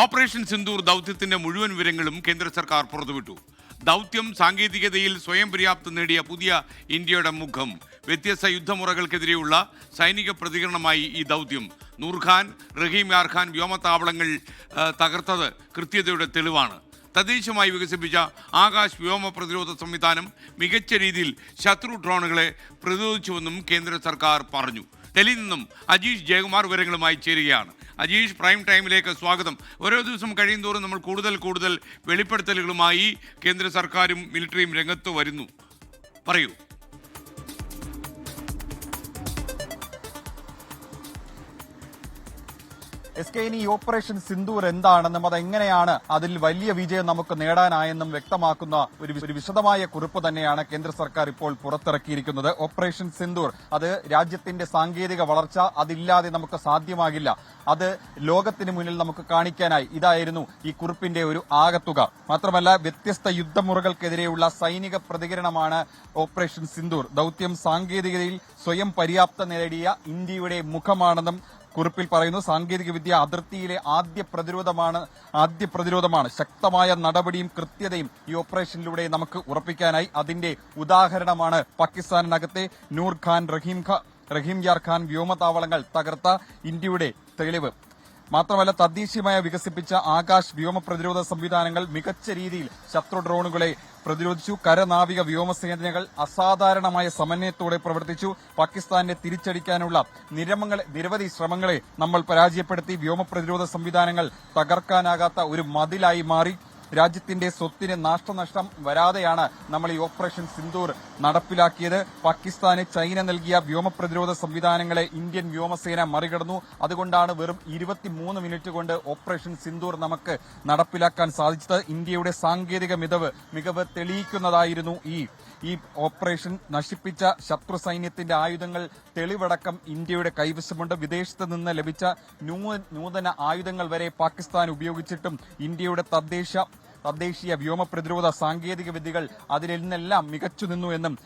Operation Sindoor ദൗത്യത്തിന്റെ മുഴുവൻ വിവരങ്ങളും കേന്ദ്ര സർക്കാർ പുറത്തുവിട്ടു. ദൗത്യം സാങ്കേതികതയിൽ സ്വയം പര്യാപ്തം നേടിയ പുതിയ ഇന്ത്യയുടെ മുഖം. വ്യത്യസ്ത യുദ്ധമുറകൾക്കെതിരെയുള്ള സൈനിക പ്രതികരണമായി ഈ ദൗത്യം. നൂർഖാൻ റഹീം യാർഖാൻ വ്യോമത്താവളങ്ങൾ തകർത്തത് കൃത്യതയുടെ തെളിവാണ്. തദ്ദേശീയമായി വികസിപ്പിച്ച ആകാശ് വ്യോമ പ്രതിരോധ സംവിധാനം മികച്ച രീതിയിൽ ശത്രു ഡ്രോണുകളെ പ്രതിരോധിച്ചുവെന്നും കേന്ദ്ര സർക്കാർ പറഞ്ഞു. ഡൽഹിയിൽ നിന്നും അജീഷ് ജയകുമാർ വിവരങ്ങളുമായി ചേരുകയാണ്. അജീഷ് പ്രൈം ടൈമിലേക്ക് സ്വാഗതം. ഓരോ ദിവസം കഴിയുന്തോറും നമ്മൾ കൂടുതൽ കൂടുതൽ വെളിപ്പെടുത്തലുകളുമായി കേന്ദ്ര സർക്കാരും മിലിറ്ററിയും രംഗത്ത് വരുന്നു. പറയൂ. എസ് കെ ഇനി ഓപ്പറേഷൻ സിന്ദൂർ എന്താണെന്നും അതെങ്ങനെയാണ് അതിൽ വലിയ വിജയം നമുക്ക് നേടാനായെന്നും വ്യക്തമാക്കുന്ന ഒരു ഒരു വിശദമായ കുറിപ്പ് തന്നെയാണ് കേന്ദ്ര സർക്കാർ ഇപ്പോൾ പുറത്തിറക്കിയിരിക്കുന്നത്. ഓപ്പറേഷൻ സിന്ദൂർ അത് രാജ്യത്തിന്റെ സാങ്കേതിക വളർച്ച അതില്ലാതെ നമുക്ക് സാധ്യമാകില്ല. അത് ലോകത്തിന് മുന്നിൽ നമുക്ക് കാണിക്കാനായി. ഇതായിരുന്നു ഈ കുറിപ്പിന്റെ ഒരു ആകത്തുക. മാത്രമല്ല വ്യത്യസ്ത യുദ്ധമുറകൾക്കെതിരെയുള്ള സൈനിക പ്രതികരണമാണ് ഓപ്പറേഷൻ സിന്ദൂർ. ദൌത്യം സാങ്കേതികതയിൽ സ്വയം പര്യാപ്ത നേടിയ ഇന്ത്യയുടെ മുഖമാണെന്നും കുറിപ്പിൽ പറയുന്നു സാങ്കേതിക വിദ്യ അതിർത്തിയിലെ ആദ്യ പ്രതിരോധമാണ് ആദ്യ പ്രതിരോധമാണ്. ശക്തമായ നടപടിയും കൃത്യതയും ഈ ഓപ്പറേഷനിലൂടെ നമുക്ക് ഉറപ്പിക്കാനായി. അതിന്റെ ഉദാഹരണമാണ് പാകിസ്ഥാനിനകത്തെ നൂർ ഖാൻ റഹീം ഖാൻ റഹീം യാർ ഖാൻ വ്യോമതാവളങ്ങൾ തകർത്ത ഇന്ത്യയുടെ തെളിവ്. മാത്രമല്ല തദ്ദേശീയമായി വികസിപ്പിച്ച ആകാശ് വ്യോമ പ്രതിരോധ സംവിധാനങ്ങൾ മികച്ച രീതിയിൽ ശത്രു ഡ്രോണുകളെ പ്രതിരോധിച്ചു. കരനാവിക വ്യോമസേനകൾ അസാധാരണമായ സമന്വയത്തോടെ പ്രവർത്തിച്ചു. പാകിസ്ഥാനെ തിരിച്ചടിക്കാനുള്ള നിരവധി ശ്രമങ്ങളെ നമ്മൾ പരാജയപ്പെടുത്തി. വ്യോമ പ്രതിരോധ സംവിധാനങ്ങൾ തകർക്കാനാകാത്ത ഒരു മതിലായി മാറി. രാജ്യത്തിന്റെ സ്വത്തിന് നാശനഷ്ടം വരാതെയാണ് നമ്മൾ ഈ ഓപ്പറേഷൻ സിന്ദൂർ നടപ്പിലാക്കിയത്. പാകിസ്ഥാന് ചൈന നൽകിയ വ്യോമ പ്രതിരോധ സംവിധാനങ്ങളെ ഇന്ത്യൻ വ്യോമസേന മറികടന്നു. അതുകൊണ്ടാണ് വെറും ഇരുപത്തിമൂന്ന് മിനിറ്റ് കൊണ്ട് ഓപ്പറേഷൻ സിന്ദൂർ നമുക്ക് നടപ്പിലാക്കാൻ സാധിച്ചത്. ഇന്ത്യയുടെ സാങ്കേതിക മികവ് മികവ് തെളിയിക്കുന്നതായിരുന്നു ഈ ഈ ഓപ്പറേഷൻ. നശിപ്പിച്ച ശത്രു സൈന്യത്തിന്റെ ആയുധങ്ങൾ തെളിവടക്കം ഇന്ത്യയുടെ കൈവശമുണ്ട്. വിദേശത്ത് നിന്ന് ലഭിച്ച നൂതന ആയുധങ്ങൾ വരെ പാകിസ്ഥാൻ ഉപയോഗിച്ചിട്ടും ഇന്ത്യയുടെ തദ്ദേശ തദ്ദേശീയ വ്യോമ പ്രതിരോധ സാങ്കേതിക വിദ്യകൾ അതിൽ നിന്നെല്ലാം മികച്ചു നിന്നു എന്നും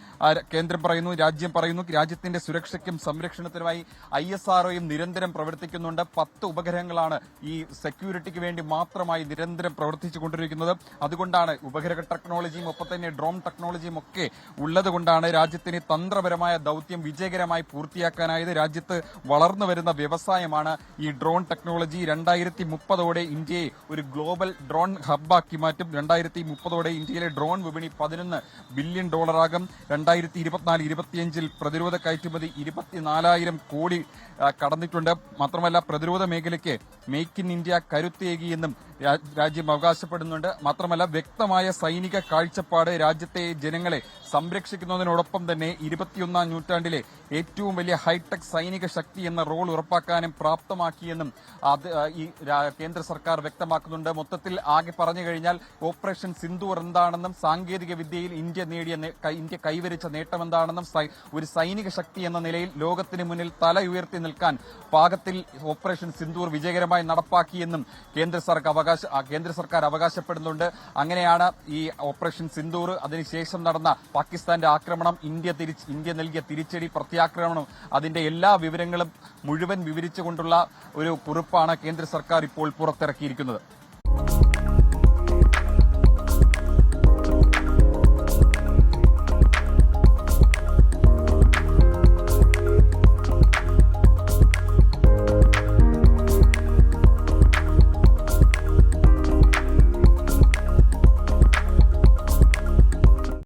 കേന്ദ്രം പറയുന്നു രാജ്യം പറയുന്നു രാജ്യത്തിന്റെ സുരക്ഷയ്ക്കും സംരക്ഷണത്തിനുമായി ഐ എസ് ആർഒയും നിരന്തരം പ്രവർത്തിക്കുന്നുണ്ട്. പത്ത് ഉപഗ്രഹങ്ങളാണ് ഈ സെക്യൂരിറ്റിക്ക് വേണ്ടി മാത്രമായി നിരന്തരം പ്രവർത്തിച്ചുകൊണ്ടിരിക്കുന്നത് അതുകൊണ്ടാണ് ഉപഗ്രഹ ടെക്നോളജിയും ഒപ്പം തന്നെ ഡ്രോൺ ടെക്നോളജിയും ഒക്കെ ഉള്ളതുകൊണ്ടാണ് രാജ്യത്തിന് തന്ത്രപരമായ ദൌത്യം വിജയകരമായി പൂർത്തിയാക്കാനായത്. രാജ്യത്ത് വളർന്നു വരുന്ന വ്യവസായമാണ് ഈ ഡ്രോൺ ടെക്നോളജി. രണ്ടായിരത്തി മുപ്പതോടെ ഇന്ത്യയെ ഒരു ഗ്ലോബൽ ഡ്രോൺ ഹബ്ബാക്കി മാറ്റും രണ്ടായിരത്തി മുപ്പതോടെ ഇന്ത്യയിലെ ഡ്രോൺ വിപണി പതിനൊന്ന് ബില്യൺ ഡോളറാകും. രണ്ടായിരത്തി ഇരുപത്തിനാല് ഇരുപത്തിയഞ്ചിൽ പ്രതിരോധ കയറ്റുമതി ഇരുപത്തിനാലായിരം കോടി കടന്നിട്ടുണ്ട്. മാത്രമല്ല പ്രതിരോധ മേഖലയ്ക്ക് മേക്ക് ഇൻ ഇന്ത്യ കരുത്തേകിയെന്നും രാജ്യം അവകാശപ്പെടുന്നുണ്ട്. മാത്രമല്ല വ്യക്തമായ സൈനിക കാഴ്ചപ്പാട് രാജ്യത്തെ ജനങ്ങളെ സംരക്ഷിക്കുന്നതിനോടൊപ്പം തന്നെ ഇരുപത്തിയൊന്നാം നൂറ്റാണ്ടിലെ ഏറ്റവും വലിയ ഹൈടെക് സൈനിക ശക്തി എന്ന റോൾ ഉറപ്പാക്കാനും പ്രാപ്തമാക്കിയെന്നും അത് ഈ കേന്ദ്ര സർക്കാർ വ്യക്തമാക്കുന്നുണ്ട്. മൊത്തത്തിൽ ആകെ പറഞ്ഞു കഴിഞ്ഞാൽ ഓപ്പറേഷൻ സിന്ധൂർ എന്താണെന്നും സാങ്കേതിക വിദ്യയിൽ ഇന്ത്യ നേടിയ ഇന്ത്യ കൈവരിച്ച നേട്ടം എന്താണെന്നും ഒരു സൈനിക ശക്തി എന്ന നിലയിൽ ലോകത്തിന് മുന്നിൽ തല ഉയർത്തി നിൽക്കാൻ പാകത്തിൽ ഓപ്പറേഷൻ സിന്ധൂർ വിജയകരമായി നടപ്പാക്കിയെന്നും കേന്ദ്ര സർക്കാർ അവകാശ കേന്ദ്ര സർക്കാർ അവകാശപ്പെടുന്നുണ്ട്. അങ്ങനെയാണ് ഈ ഓപ്പറേഷൻ സിന്ധൂർ അതിനുശേഷം നടന്ന പാകിസ്ഥാന്റെ ആക്രമണം ഇന്ത്യ തിരിച്ച് ഇന്ത്യ നൽകിയ തിരിച്ചടി പ്രത്യാക്രമണം അതിന്റെ എല്ലാ വിവരങ്ങളും മുഴുവൻ വിവരിച്ചുകൊണ്ടുള്ള ഒരു കുറിപ്പാണ് കേന്ദ്ര സർക്കാർ ഇപ്പോൾ പുറത്തിറക്കിയിരിക്കുന്നത്.